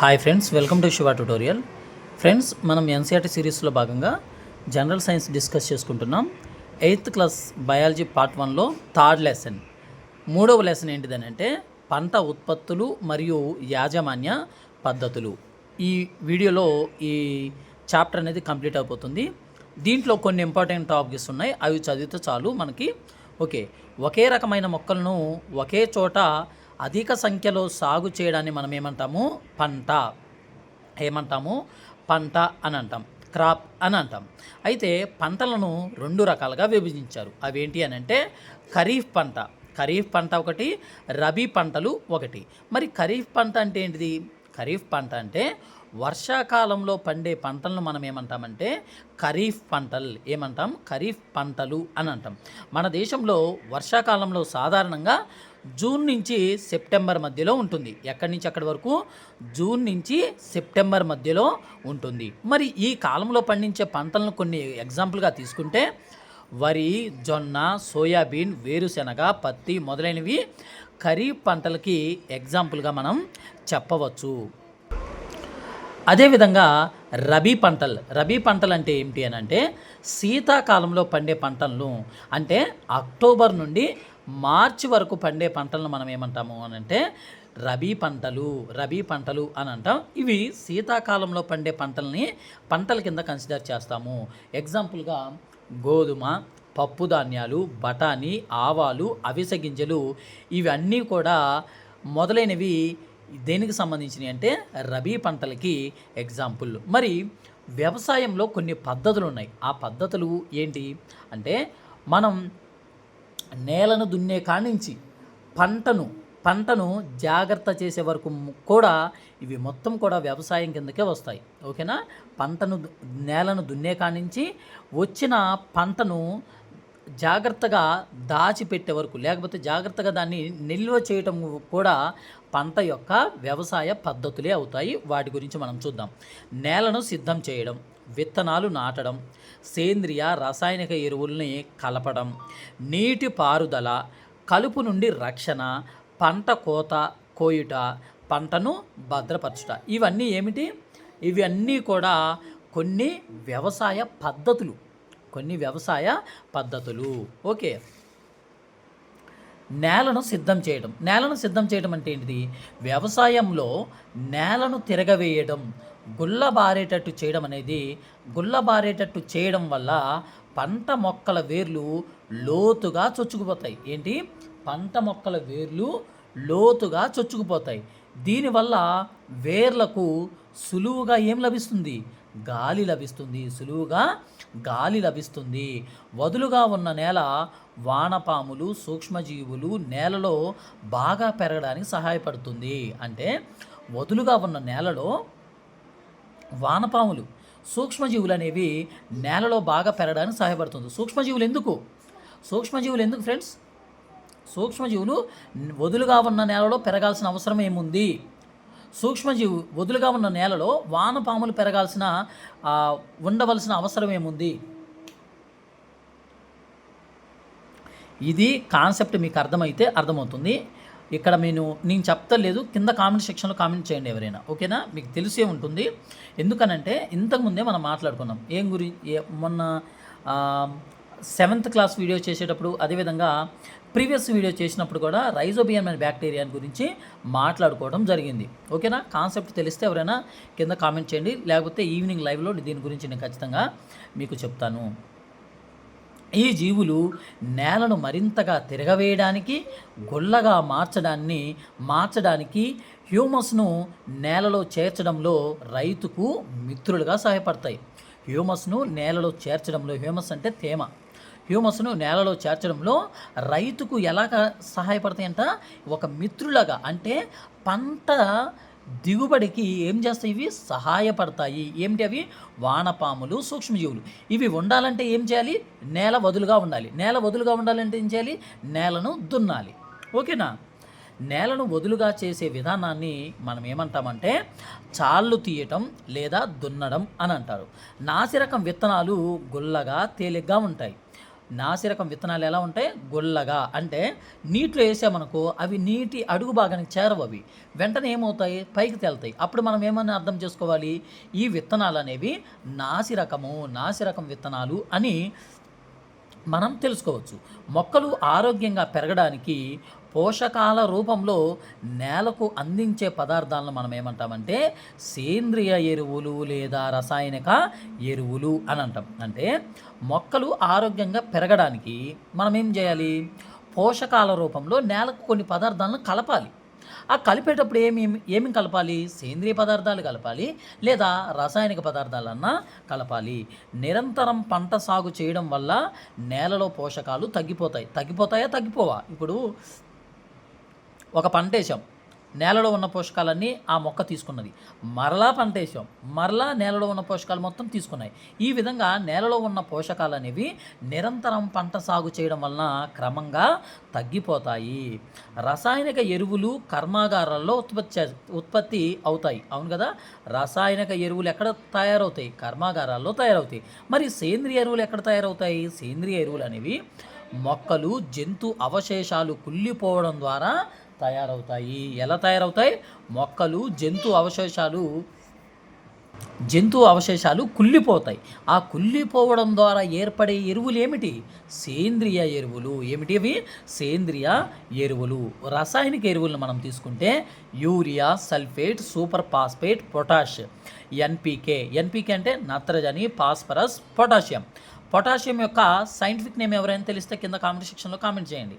Hi friends welcome to Shiva tutorial friends మనం NCERT సిరీస్లో భాగంగా జనరల్ సైన్స్ డిస్కస్ చేసుకుంటున్నాం. ఎయిత్ క్లాస్ బయాలజీ పార్ట్ వన్లో థర్డ్ లెసన్ మూడవ లెసన్ ఏంటిదని అంటే పంట ఉత్పత్తులు మరియు యాజమాన్య పద్ధతులు. ఈ వీడియోలో ఈ చాప్టర్ అనేది కంప్లీట్ అయిపోతుంది దీంట్లో కొన్ని ఇంపార్టెంట్ టాపిక్స్ ఉన్నాయి. అవి చదివితే చాలు మనకి. ఓకే ఒకే రకమైన మొక్కలను ఒకే చోట అధిక సంఖ్యలో సాగు చేయడాన్ని మనం ఏమంటాము? పంట. ఏమంటాము? పంట అని అంటాం. క్రాప్ అని అంటాం. అయితే పంటలను రెండు రకాలుగా విభజించారు. అవేంటి అని అంటే ఖరీఫ్ పంట. ఖరీఫ్ పంట ఒకటి రబీ పంటలు ఒకటి. మరి ఖరీఫ్ పంట అంటే ఏంటిది? ఖరీఫ్ పంట అంటే వర్షాకాలంలో పండే పంటలను మనం ఏమంటామంటే ఖరీఫ్ పంటలు ఏమంటాం? ఖరీఫ్ పంటలు అని అంటాం. మన దేశంలో వర్షాకాలంలో సాధారణంగా జూన్ నుంచి సెప్టెంబర్ మధ్యలో ఉంటుంది. ఎక్కడి నుంచి అక్కడి వరకు? జూన్ నుంచి సెప్టెంబర్ మధ్యలో ఉంటుంది. మరి ఈ కాలంలో పండించే పంటలను కొన్ని ఎగ్జాంపుల్గా తీసుకుంటే వరి జొన్న సోయాబీన్ వేరుశెనగ పత్తి మొదలైనవి ఖరీఫ్ పంటలకి ఎగ్జాంపుల్గా మనం చెప్పవచ్చు. అదేవిధంగా రబీ పంటలు. రబీ పంటలు అంటే ఏమిటి అని అంటే శీతాకాలంలో పండే పంటలను అంటే అక్టోబర్ నుండి మార్చి వరకు పండే పంటలను మనం ఏమంటాము అని అంటే రబీ పంటలు రబీ పంటలు అని అంటాం. ఇవి శీతాకాలంలో పండే పంటల్ని పంటల కింద కన్సిడర్ చేస్తాము. ఎగ్జాంపుల్గా గోధుమ పప్పు ధాన్యాలు బఠానీ ఆవాలు అవిసె గింజలు ఇవన్నీ కూడా మొదలైనవి దేనికి సంబంధించినవి అంటే రబీ పంటలకి ఎగ్జాంపుల్ మరి వ్యవసాయంలో కొన్ని పద్ధతులు ఉన్నాయి. ఆ పద్ధతులు ఏంటి? అంటే మనం నేలను దున్నే కానించి పంటను పంటను జాగ్రత్త చేసే వరకు కూడా ఇవి మొత్తం కూడా వ్యవసాయం కిందకే వస్తాయి. ఓకేనా? పంటను నేలను దున్నే కానించి వచ్చిన పంటను జాగ్రత్తగా దాచిపెట్టే వరకు లేకపోతే జాగ్రత్తగా దాన్ని నిల్వ చేయటం కూడా పంట యొక్క వ్యవసాయ పద్ధతులే అవుతాయి. వాటి గురించి మనం చూద్దాం. నేలను సిద్ధం చేయడం. విత్తనాలు నాటడం సేంద్రియ రసాయనిక ఎరువుల్ని కలపడం నీటి పారుదల కలుపు నుండి రక్షణ పంట కోత కోయుట పంటను భద్రపరచుట. ఇవన్నీ ఏమిటి? ఇవన్నీ కూడా కొన్ని వ్యవసాయ పద్ధతులు. కొన్ని వ్యవసాయ పద్ధతులు. ఓకే. నేలను సిద్ధం చేయడం. నేలను సిద్ధం చేయడం అంటే ఏంటిది? వ్యవసాయంలో నేలను తిరగవేయడం గుల్లబారేటట్టు చేయడం అనేది గుల్లబారేటట్టు చేయడం వల్ల పంట మొక్కల వేర్లు లోతుగా చొచ్చుకుపోతాయి. ఏంటి? పంట మొక్కల వేర్లు లోతుగా చొచ్చుకుపోతాయి. దీనివల్ల వేర్లకు సులువుగా ఏం లభిస్తుంది? గాలి లభిస్తుంది సులువుగా గాలి లభిస్తుంది. వదులుగా ఉన్న నేల వానపాములు సూక్ష్మజీవులు నేలలో బాగా పెరగడానికి సహాయపడుతుంది. అంటే వదులుగా ఉన్న నేలలో వానపాములు. సూక్ష్మజీవులు అనేవి నేలలో బాగా పెరగడానికి సహాయపడుతుంది. సూక్ష్మజీవులు ఎందుకు? సూక్ష్మజీవులు ఎందుకు ఫ్రెండ్స్? సూక్ష్మజీవులు వదులుగా ఉన్న నేలలో పెరగాల్సిన అవసరం ఏముంది? సూక్ష్మజీవు వదులుగా ఉన్న నేలలో వానపాములు పెరగాల్సిన ఉండవలసిన అవసరం ఏముంది? ఇది కాన్సెప్ట్ మీకు అర్థమైతే అర్థమవుతుంది. ఇక్కడ నేను నేను చెప్తలేదు కింద కామెంట్ సెక్షన్లో కామెంట్ చేయండి ఎవరైనా ఓకేనా? మీకు తెలిసే ఉంటుంది. ఎందుకనంటే ఇంతకుముందే మనం మాట్లాడుకున్నాం. ఏం గురి మొన్న సెవెంత్ క్లాస్ వీడియో చేసేటప్పుడు అదేవిధంగా ప్రీవియస్ వీడియో చేసినప్పుడు కూడా రైజోబియం అనే బ్యాక్టీరియా గురించి మాట్లాడుకోవడం జరిగింది. ఓకేనా? కాన్సెప్ట్ తెలిస్తే ఎవరైనా కింద కామెంట్ చేయండి. లేకపోతే ఈవినింగ్ లైవ్లో దీని గురించి నేను ఖచ్చితంగా మీకు చెప్తాను. ఈ జీవులు నేలను మరింతగా తిరగవేయడానికి గుల్లగా మార్చడాన్ని మార్చడానికి హ్యూమస్ను నేలలో చేర్చడంలో రైతుకు మిత్రులుగా సహాయపడతాయి. హ్యూమస్ను నేలలో చేర్చడంలో హ్యూమస్ అంటే తేమ. హ్యూమస్ను నేలలో చేర్చడంలో రైతుకు ఎలాగ సహాయపడతాయంట? ఒక మిత్రులాగా అంటే పంట దిగుబడికి ఏం చేస్తాయి? ఇవి సహాయపడతాయి. ఏమిటి అవి? వానపాములు సూక్ష్మజీవులు. ఇవి ఉండాలంటే ఏం చేయాలి? నేల వదులుగా ఉండాలి. నేల వదులుగా ఉండాలంటే ఏం చేయాలి? నేలను దున్నాలి. ఓకేనా? నేలను వదులుగా చేసే విధానాన్ని మనం ఏమంటామంటే చాళ్ళు తీయటం లేదా దున్నడం అని అంటారు. నాసిరకం విత్తనాలు గుల్లగా తేలిగ్గా ఉంటాయి. నాసిరకం విత్తనాలు ఎలా ఉంటాయి? గుల్లగా. అంటే నీటిలో వేసామనుకో అవి నీటి అడుగు భాగానికి చేరవు అవి. వెంటనే ఏమవుతాయి? పైకి తేలుతాయి. అప్పుడు మనం ఏమని అర్థం చేసుకోవాలి? ఈ విత్తనాలు అనేవి నాసిరకము నాసిరకం విత్తనాలు అని మనం తెలుసుకోవచ్చు. మొక్కలు ఆరోగ్యంగా పెరగడానికి పోషకాల రూపంలో నేలకు అందించే పదార్థాలను మనం ఏమంటామంటే సేంద్రియ ఎరువులు లేదా రసాయనిక ఎరువులు అని అంటాం. అంటే మొక్కలు ఆరోగ్యంగా పెరగడానికి మనం ఏం చేయాలి? పోషకాల రూపంలో నేలకు కొన్ని పదార్థాలను కలపాలి. ఆ కలిపేటప్పుడు ఏమి ఏమి కలపాలి? సేంద్రియ పదార్థాలు కలపాలి లేదా రాసాయనిక పదార్థాలన్నా కలపాలి. నిరంతరం పంట సాగు చేయడం వల్ల నేలలో పోషకాలు తగ్గిపోతాయి. తగ్గిపోతాయా? తగ్గిపోవా? ఇప్పుడు ఒక పంట వేసాం. నేలలో ఉన్న పోషకాలన్నీ ఆ మొక్క తీసుకున్నది. మరలా పంట వేసాం. మరలా నేలలో ఉన్న పోషకాలు మొత్తం తీసుకున్నాయి. ఈ విధంగా నేలలో ఉన్న పోషకాలు అనేవి నిరంతరం పంట సాగు చేయడం వలన క్రమంగా తగ్గిపోతాయి. రసాయనిక ఎరువులు కర్మాగారాల్లో ఉత్పత్తి చే- ఉత్పత్తి అవుతాయి. అవును కదా? రసాయనిక ఎరువులు ఎక్కడ తయారవుతాయి? కర్మాగారాల్లో తయారవుతాయి. మరి సేంద్రియ ఎరువులు ఎక్కడ తయారవుతాయి? సేంద్రియ ఎరువులు అనేవి మొక్కలు జంతు అవశేషాలు కుళ్ళిపోవడం ద్వారా తయారవుతాయి. ఎలా తయారవుతాయి? మొక్కలు జంతు అవశేషాలు జంతు అవశేషాలు కుళ్ళిపోతాయి. ఆ కుళ్ళిపోవడం ద్వారా ఏర్పడే ఎరువులు ఏమిటి? సేంద్రియ ఎరువులు. ఏమిటి అవి? సేంద్రియ ఎరువులు. రసాయనిక ఎరువులను మనం తీసుకుంటే urea sulphate super phosphate potash NPK. NPK అంటే నత్రజని ఫాస్ఫరస్ పొటాషియం. పొటాషియం యొక్క సైంటిఫిక్ నేమ్ ఎవరైనా తెలిస్తే కింద కామెంట్ సెక్షన్లో కామెంట్ చేయండి.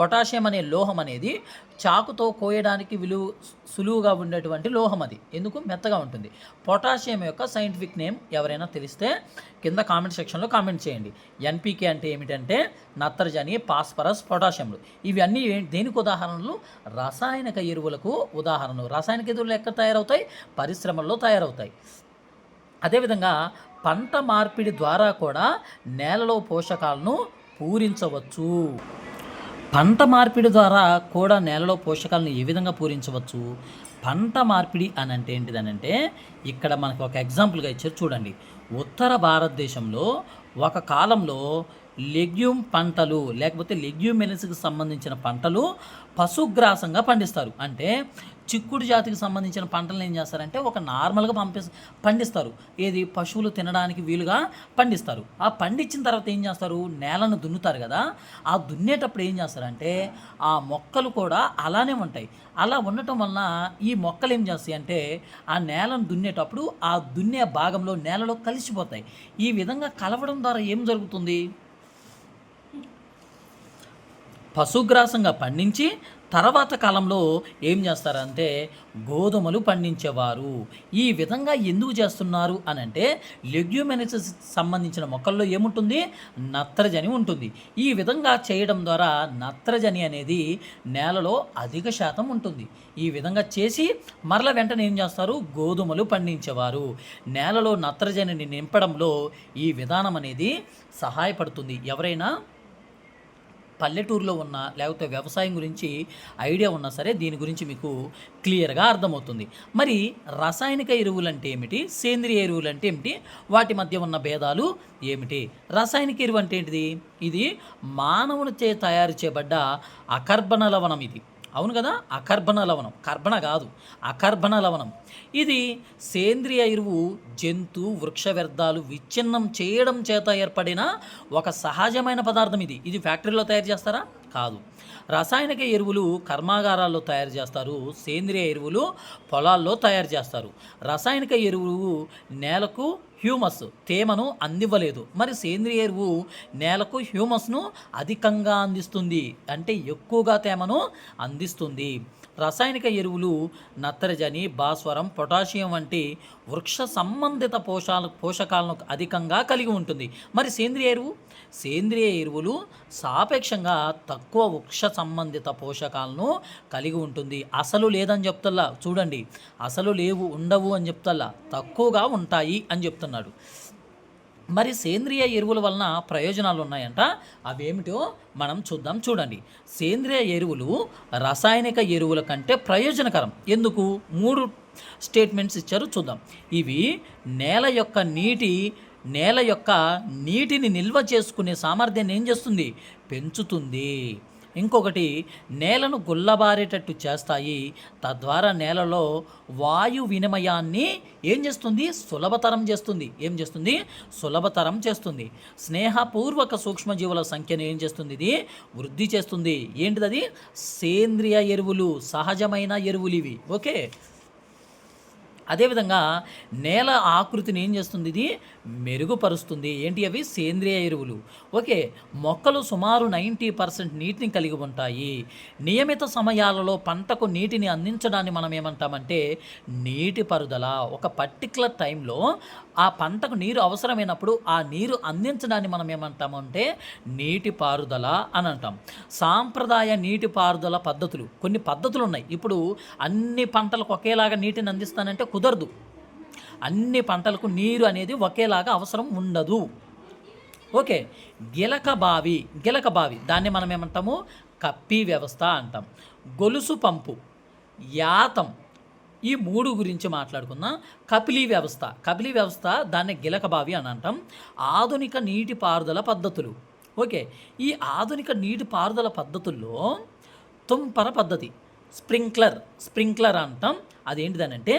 పొటాషియం అనే లోహం అనేది చాకుతో కోయడానికి విలువ సులువుగా ఉండేటువంటి లోహం అది. ఎందుకు? మెత్తగా ఉంటుంది. పొటాషియం యొక్క సైంటిఫిక్ నేమ్ ఎవరైనా తెలిస్తే కింద కామెంట్ సెక్షన్లో కామెంట్ చేయండి. ఎన్పికే అంటే ఏమిటంటే నత్రజని ఫాస్ఫరస్ పొటాషియంలు. ఇవి అన్నీ దేనికి ఉదాహరణలు? రసాయనిక ఎరువులకు ఉదాహరణలు. రసాయనిక ఎరువులు ఎక్కడ తయారవుతాయి? పరిశ్రమల్లో తయారవుతాయి. అదేవిధంగా పంట మార్పిడి ద్వారా కూడా నేలలో పోషకాలను పూరించవచ్చు. పంట మార్పిడి ద్వారా కూడా నేలలో పోషకాలను ఏ విధంగా పూరించవచ్చు? పంట మార్పిడి అని అంటే ఏంటిదనంటే ఇక్కడ మనకు ఒక ఎగ్జాంపుల్గా ఇచ్చారు చూడండి. ఉత్తర భారతదేశంలో ఒక కాలంలో లెగ్యూమ్ పంటలు లేకపోతే లెగ్యూమినస్కి సంబంధించిన పంటలు పశుగ్రాసంగా పండిస్తారు. అంటే చిక్కుడు జాతికి సంబంధించిన పంటలను ఏం చేస్తారంటే ఒక నార్మల్గా పంపి పండిస్తారు. ఏది? పశువులు తినడానికి వీలుగా పండిస్తారు. ఆ పండించిన తర్వాత ఏం చేస్తారు? నేలను దున్నుతారు కదా. ఆ దున్నేటప్పుడు ఏం చేస్తారంటే ఆ మొక్కలు కూడా అలానే ఉంటాయి. అలా ఉండటం వలన ఈ మొక్కలు ఏం చేస్తాయి అంటే ఆ నేలను దున్నేటప్పుడు ఆ దున్నే భాగంలో నేలలో కలిసిపోతాయి. ఈ విధంగా కలవడం ద్వారా ఏం జరుగుతుంది? పశుగ్రాసంగా పండించి తర్వాత కాలంలో ఏం చేస్తారంటే గోధుమలు పండించేవారు. ఈ విధంగా ఎందుకు చేస్తున్నారు అని అంటే లెగ్యూమెనిసస్ సంబంధించిన మొక్కల్లో ఏముంటుంది? నత్రజని ఉంటుంది. ఈ విధంగా చేయడం ద్వారా నత్రజని అనేది నేలలో అధిక శాతం ఉంటుంది. ఈ విధంగా చేసి మరల వెంటనే ఏం చేస్తారు? గోధుమలు పండించేవారు. నేలలో నత్రజనిని నింపడంలో ఈ విధానం అనేది సహాయపడుతుంది. ఎవరైనా? పల్లెటూరులో ఉన్న లేకపోతే వ్యవసాయం గురించి ఐడియా ఉన్నా సరే దీని గురించి మీకు క్లియర్గా అర్థమవుతుంది. మరి రసాయనిక ఎరువులు అంటే ఏమిటి? సేంద్రియ ఎరువులు అంటే ఏమిటి? వాటి మధ్య ఉన్న భేదాలు ఏమిటి? రసాయనిక ఎరువు అంటే ఏంటిది? ఇది మానవునిచే తయారు చేయబడ్డ అకర్బన లవణం ఇది. అవును కదా? అకర్బన లవణం. కర్బన కాదు. అకర్బన లవణం. ఇది సేంద్రియ ఎరువు జంతు వృక్ష వ్యర్థాలు విచ్ఛిన్నం చేయడం చేత ఏర్పడిన ఒక సహజమైన పదార్థం ఇది. ఇది ఫ్యాక్టరీలో తయారు చేస్తారా? కాదు. రసాయనిక ఎరువులు కర్మాగారాల్లో తయారు చేస్తారు సేంద్రియ ఎరువులు పొలాల్లో తయారు చేస్తారు. రసాయనిక ఎరువు నేలకు హ్యూమస్ తేమను అందివ్వలేదు. మరి సేంద్రియ ఎరువు నేలకు హ్యూమస్ను అధికంగా అందిస్తుంది. అంటే ఎక్కువగా తేమను అందిస్తుంది. రసాయనిక ఎరువులు నత్రజని భాస్వరం పొటాషియం వంటి వృక్ష సంబంధిత పోషాల పోషకాలను అధికంగా కలిగి ఉంటుంది. మరి సేంద్రియ ఎరువు? సేంద్రియ ఎరువులు సాపేక్షంగా తక్కువ వృక్ష సంబంధిత పోషకాలను కలిగి ఉంటుంది. అసలు లేదని చెప్తల్లా? చూడండి. అసలు లేవు ఉండవు అని చెప్తల్లా? తక్కువగా ఉంటాయి అని చెప్తున్నాడు. మరి సేంద్రియ ఎరువుల వలన ప్రయోజనాలు ఉన్నాయంట అవేమిటో మనం చూద్దాం చూడండి. సేంద్రియ ఎరువులు రసాయనిక ఎరువుల కంటే ప్రయోజనకరం. ఎందుకు? మూడు స్టేట్మెంట్స్ ఇచ్చారు చూద్దాం. ఇవి నేల యొక్క నీటి నేల యొక్క నీటిని నిల్వ చేసుకునే సామర్థ్యాన్ని ఏం చేస్తుంది? పెంచుతుంది. ఇంకొకటి నేలను గుల్లబారేటట్టు చేస్తాయి. తద్వారా నేలలో వాయు వినిమయాన్ని ఏం చేస్తుంది? సులభతరం చేస్తుంది. ఏం చేస్తుంది? సులభతరం చేస్తుంది. స్నేహపూర్వక సూక్ష్మజీవుల సంఖ్యను ఏం చేస్తుంది ఇది? వృద్ధి చేస్తుంది. ఏంటిది అది సేంద్రియ ఎరువులు సహజమైన ఎరువులు ఇవి. ఓకే? అదేవిధంగా నేల ఆకృతిని ఏం చేస్తుంది? ఇది మెరుగుపరుస్తుంది. ఏంటి అవి? సేంద్రియ ఎరువులు. ఓకే మొక్కలు సుమారు నైంటీ పర్సెంట్ నీటిని కలిగి ఉంటాయి. నియమిత సమయాలలో పంటకు నీటిని అందించడాన్ని మనం ఏమంటామంటే నీటి పరుదల. ఒక పర్టికులర్ టైంలో ఆ పంటకు నీరు అవసరమైనప్పుడు ఆ నీరు అందించడాన్ని మనం ఏమంటామంటే నీటి పారుదల అని అంటాం. సాంప్రదాయ నీటి పారుదల పద్ధతులు. కొన్ని పద్ధతులు ఉన్నాయి. ఇప్పుడు అన్ని పంటలకు ఒకేలాగా నీటిని అందిస్తానంటే కుదరదు. అన్ని పంటలకు నీరు అనేది ఒకేలాగా అవసరం ఉండదు. ఓకే గిలక బావి గిలక బావి దాన్ని మనం ఏమంటాము? కప్పి వ్యవస్థ అంటాం. గొలుసు పంపు యాతం ఈ మూడు గురించి మాట్లాడుకుందాం. కపిలీ వ్యవస్థ కపిలీ వ్యవస్థ దాన్ని గిలక బావి అని అంటాం. ఆధునిక నీటిపారుదల పద్ధతులు. ఓకే ఈ ఆధునిక నీటిపారుదల పద్ధతుల్లో తుంపర పద్ధతి స్ప్రింక్లర్ స్ప్రింక్లర్ అంటాం. అదేంటిదనంటే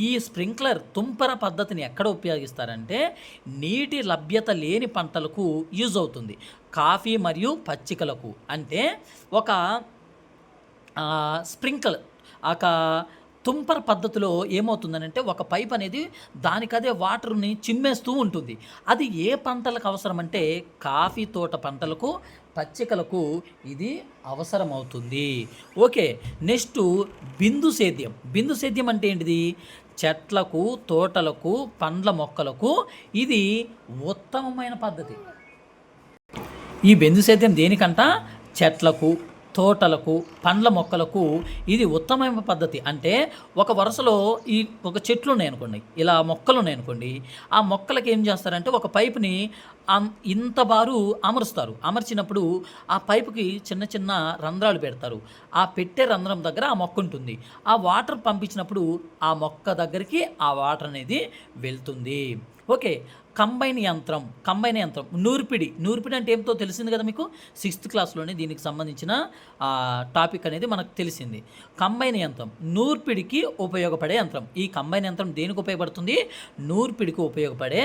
ఈ స్ప్రింక్లర్ తుంపర పద్ధతిని ఎక్కడ ఉపయోగిస్తారంటే నీటి లభ్యత లేని పంటలకు యూజ్ అవుతుంది. కాఫీ మరియు పచ్చికలకు. అంటే ఒక స్ప్రింక్లర్ ఒక తుంపర పద్ధతిలో ఏమవుతుందనంటే ఒక పైప్ అనేది దానికదే వాటర్ని చిమ్మేస్తూ ఉంటుంది. అది ఏ పంటలకు అవసరం అంటే కాఫీ తోట పంటలకు పచ్చికలకు ఇది అవసరమవుతుంది. ఓకే నెక్స్ట్ బిందు సేద్యం. బిందు సేద్యం అంటే ఏంటిది? చెట్లకు తోటలకు పండ్ల మొక్కలకు ఇది ఉత్తమమైన పద్ధతి. ఈ బిందు సేద్యం దేనికంట? చెట్లకు తోటలకు పండ్ల మొక్కలకు ఇది ఉత్తమమైన పద్ధతి. అంటే ఒక వరుసలో ఈ ఒక చెట్లు ఉన్నాయి అనుకోండి ఇలా మొక్కలు ఉన్నాయి అనుకోండి ఆ మొక్కలకి ఏం చేస్తారంటే ఒక పైపుని ఇంత బారు అమరుస్తారు. అమర్చినప్పుడు ఆ పైపుకి చిన్న చిన్న రంధ్రాలు పెడతారు. ఆ పెట్టే రంధ్రం దగ్గర ఆ మొక్క ఉంటుంది. ఆ వాటర్ పంపించినప్పుడు ఆ మొక్క దగ్గరికి ఆ వాటర్ అనేది వెళ్తుంది. ఓకే కంబైన్ యంత్రం కంబైన్ యంత్రం నూర్పిడి. నూర్పిడి అంటే ఏమిటో తెలిసింది కదా మీకు? సిక్స్త్ క్లాస్లోనే దీనికి సంబంధించిన టాపిక్ అనేది మనకు తెలిసింది. కంబైన్ యంత్రం నూర్పిడికి ఉపయోగపడే యంత్రం. ఈ కంబైన్ యంత్రం దేనికి ఉపయోగపడుతుంది? నూర్పిడికి ఉపయోగపడే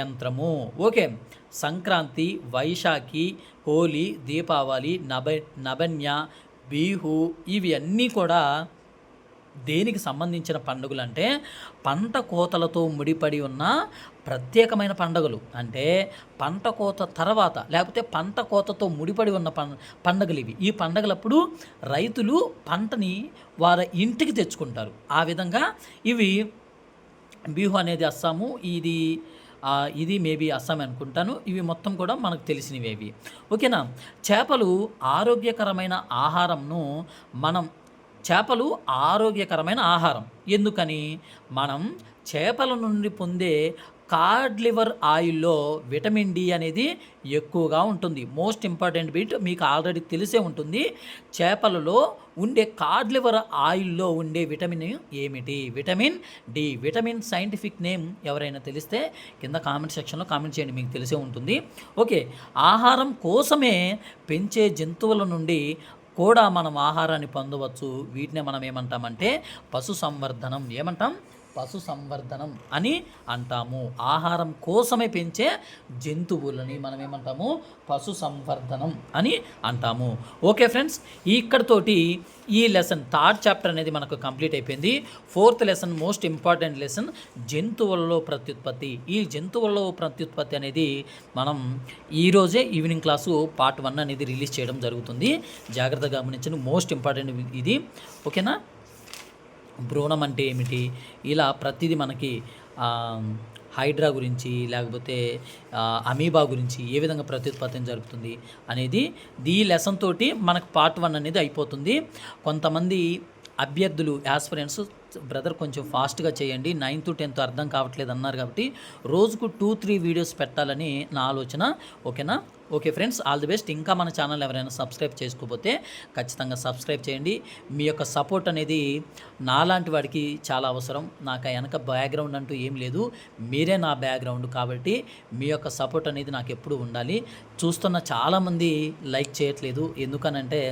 యంత్రము. ఓకే సంక్రాంతి వైశాఖి హోలీ దీపావళి నబ నబన్య బీహు ఇవి అన్నీ కూడా దేనికి సంబంధించిన పండుగలు అంటే పంట కోతలతో ముడిపడి ఉన్న ప్రత్యేకమైన పండుగలు. అంటే పంట కోత తర్వాత లేకపోతే పంట కోతతో ముడిపడి ఉన్న పం పండుగలు ఇవి. ఈ పండుగలప్పుడు రైతులు పంటని వారి ఇంటికి తెచ్చుకుంటారు. ఆ విధంగా ఇవి బిహు అనేది అస్సాము ఇది ఇది మేబీ అస్సాం అనుకుంటాను. ఇవి మొత్తం కూడా మనకు తెలిసినవేవి ఓకేనా? చేపలు ఆరోగ్యకరమైన ఆహారంను మనం చేపలు ఆరోగ్యకరమైన ఆహారం. ఎందుకని? మనం చేపల నుండి పొందే కార్డ్ లివర్ ఆయిల్లో విటమిన్ డి అనేది ఎక్కువగా ఉంటుంది. మోస్ట్ ఇంపార్టెంట్ బిట్ మీకు ఆల్రెడీ తెలిసే ఉంటుంది. చేపలలో ఉండే కార్డ్ లివర్ ఆయిల్లో ఉండే విటమిన్ ఏమిటి? Vitamin D. Vitamin scientific name ఎవరైనా తెలిస్తే కింద కామెంట్ సెక్షన్లో కామెంట్ చేయండి మీకు తెలిసే ఉంటుంది. ఓకే. ఆహారం కోసమే పెంచే జంతువుల నుండి కూడా మనం ఆహారాన్ని పొందవచ్చు. వీటినే మనం ఏమంటామంటే పశు సంవర్ధనం ఏమంటాం? పశు సంవర్ధనం అని అంటాము. ఆహారం కోసమే పెంచే జంతువులని మనం ఏమంటాము పశు సంవర్ధనం అని అంటాము. ఓకే ఫ్రెండ్స్ ఇక్కడతోటి ఈ లెసన్ థర్డ్ చాప్టర్ అనేది మనకు కంప్లీట్ అయిపోయింది. Fourth lesson most important lesson జంతువులలో ప్రత్యుత్పత్తి. ఈ జంతువులలో ప్రత్యుత్పత్తి అనేది మనం ఈరోజే ఈవినింగ్ క్లాసు పార్ట్ వన్ అనేది రిలీజ్ చేయడం జరుగుతుంది. జాగ్రత్తగా గమనించండి మోస్ట్ ఇంపార్టెంట్ ఇది. ఓకేనా? భ్రూణం అంటే ఏమిటి? ఇలా ప్రతిదీ మనకి హైడ్రా గురించి లేకపోతే అమీబా గురించి ఏ విధంగా ప్రత్యుత్పత్తి జరుగుతుంది అనేది ఈ లెసన్ తోటి మనకు పార్ట్ వన్ అనేది అయిపోతుంది. కొంతమంది అభ్యర్థులు యాస్పిరెంట్స్ బ్రదర్ కొంచెం ఫాస్ట్గా చేయండి నైన్త్ టెన్త్ అర్థం కావట్లేదు అన్నారు కాబట్టి రోజుకు టూ త్రీ వీడియోస్ పెట్టాలని నా ఆలోచన ఓకేనా? Okay friends all the best. ఇంకా మన ఛానల్ ఎవరైనా సబ్స్క్రైబ్ చేసుకోకపోతే ఖచ్చితంగా సబ్స్క్రైబ్ చేయండి. మీ యొక్క సపోర్ట్ అనేది నాలాంటి వాడికి చాలా అవసరం. నాకు వెనక బ్యాక్గ్రౌండ్ అంటూ ఏం లేదు. మీరే నా బ్యాక్గ్రౌండ్ కాబట్టి మీ యొక్క సపోర్ట్ అనేది నాకు ఎప్పుడు ఉండాలి. చూస్తున్న చాలామంది లైక్ చేయట్లేదు. ఎందుకనంటే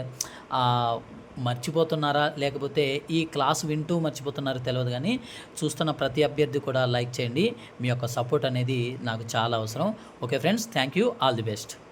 మర్చిపోతున్నారా? లేకపోతే ఈ క్లాస్ వింటూ మర్చిపోతున్నారో తెలియదు కానీ చూస్తున్న ప్రతి అభ్యర్థి కూడా లైక్ చేయండి. మీ యొక్క సపోర్ట్ అనేది నాకు చాలా అవసరం. Okay friends thank you. All the best.